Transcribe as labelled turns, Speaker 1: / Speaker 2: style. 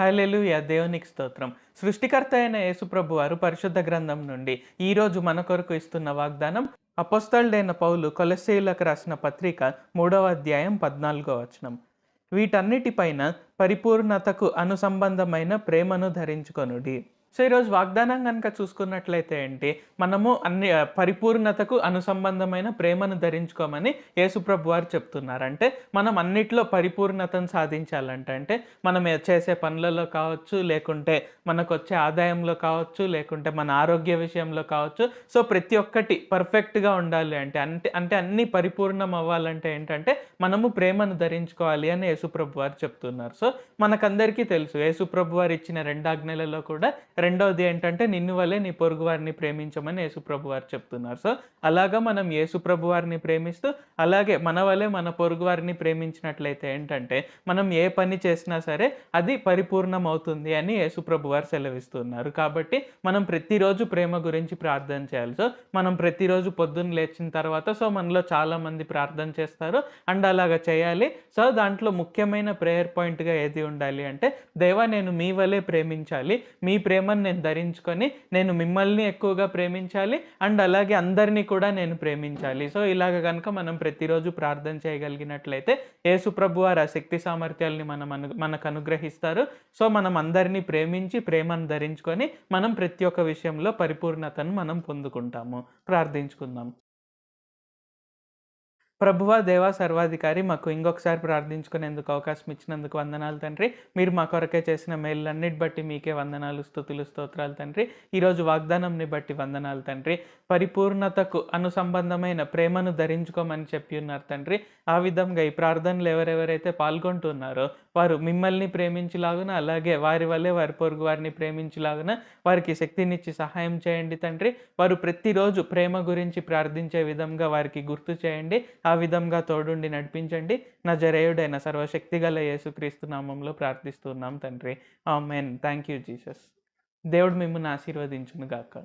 Speaker 1: హల్లెలూయా దేవునికి స్తోత్రం. సృష్టికర్త అయిన యేసుప్రభు వారు పరిశుద్ధ గ్రంథం నుండి ఈరోజు మన కొరకు ఇస్తున్న వాగ్దానం అపోస్తలుడైన పౌలు కొలసేయులకు రాసిన పత్రిక మూడవ అధ్యాయం పద్నాలుగో వచనం. వీటన్నిటిపైన పరిపూర్ణతకు అనుసంబంధమైన ప్రేమను ధరించుకొనుడి. సో ఈరోజు వాగ్దానం కనుక చూసుకున్నట్లయితే ఏంటి మనము అన్ని పరిపూర్ణతకు అనుసంబంధమైన ప్రేమను ధరించుకోమని యేసుప్రభు వారు చెప్తున్నారు. అంటే మనం అన్నిట్లో పరిపూర్ణతను సాధించాలంటే అంటే మనం చేసే పనులలో కావచ్చు లేకుంటే మనకు వచ్చే ఆదాయంలో కావచ్చు లేకుంటే మన ఆరోగ్య విషయంలో కావచ్చు సో ప్రతి ఒక్కటి పర్ఫెక్ట్గా ఉండాలి అంటే అంటే అంటే అన్ని పరిపూర్ణం అవ్వాలంటే ఏంటంటే మనము ప్రేమను ధరించుకోవాలి అని యేసుప్రభు వారు చెప్తున్నారు. సో మనకందరికీ తెలుసు యేసుప్రభు వారు ఇచ్చిన రెండు ఆజ్ఞలలో కూడా రెండవది ఏంటంటే నిన్ను వల్లే నీ పొరుగు వారిని ప్రేమించమని యేసుప్రభు వారు చెప్తున్నారు. సో అలాగా మనం యేసుప్రభు వారిని ప్రేమిస్తూ అలాగే మన వల్లే మన పొరుగు వారిని ప్రేమించినట్లయితే ఏంటంటే మనం ఏ పని చేసినా సరే అది పరిపూర్ణం అవుతుంది అని యేసుప్రభు వారు సెలవిస్తున్నారు. కాబట్టి మనం ప్రతిరోజు ప్రేమ గురించి ప్రార్థన చేయాలి. సో మనం ప్రతిరోజు పొద్దున్న లేచిన తర్వాత సో మనలో చాలామంది ప్రార్థన చేస్తారు. అండ్ అలాగా చేయాలి. సో దాంట్లో ముఖ్యమైన ప్రేయర్ పాయింట్గా ఏది ఉండాలి అంటే దేవా నేను మీ వలే ప్రేమించాలి. మీ ప్రేమ ప్రేమను నేను ధరించుకొని నేను మిమ్మల్ని ఎక్కువగా ప్రేమించాలి అండ్ అలాగే అందరినీ కూడా నేను ప్రేమించాలి. సో ఇలాగ కనుక మనం ప్రతిరోజు ప్రార్థన చేయగలిగినట్లయితే యేసు వారు ఆ శక్తి సామర్థ్యాల్ని మనం అను మనకు అనుగ్రహిస్తారు. సో మనం అందరినీ ప్రేమించి ప్రేమను ధరించుకొని మనం ప్రతి ఒక్క విషయంలో పరిపూర్ణతను మనం పొందుకుంటాము. ప్రార్థించుకుందాం. ప్రభువా దేవా సర్వాధికారి మాకు ఇంకొకసారి ప్రార్థించుకునేందుకు అవకాశం ఇచ్చినందుకు వందనాలు తండ్రి. మీరు మా కొరకే చేసిన మేళ్ళన్నిటి బట్టి మీకే వందనాలు స్థుతులు స్తోత్రాలు తండ్రి. ఈరోజు వాగ్దానంని బట్టి వందనాలు తండ్రి. పరిపూర్ణతకు అనుసంబంధమైన ప్రేమను ధరించుకోమని చెప్పి ఉన్నారు తండ్రి. ఆ విధంగా ఈ ప్రార్థనలు ఎవరెవరైతే పాల్గొంటున్నారో వారు మిమ్మల్ని ప్రేమించలాగున అలాగే వారి వల్లే వారి పొరుగు వారిని ప్రేమించలాగున వారికి శక్తినిచ్చి సహాయం చేయండి తండ్రి. వారు ప్రతిరోజు ప్రేమ గురించి ప్రార్థించే విధంగా వారికి గుర్తు చేయండి. ఆ విధంగా తోడుండి నడిపించండి. నా జరేయుడైన సర్వశక్తి గల యేసుక్రీస్తు నామంలో ప్రార్థిస్తున్నాం తండ్రి. ఆమెన్. Thank you Jesus. దేవుడు మిమ్మల్ని ఆశీర్వదించును గాక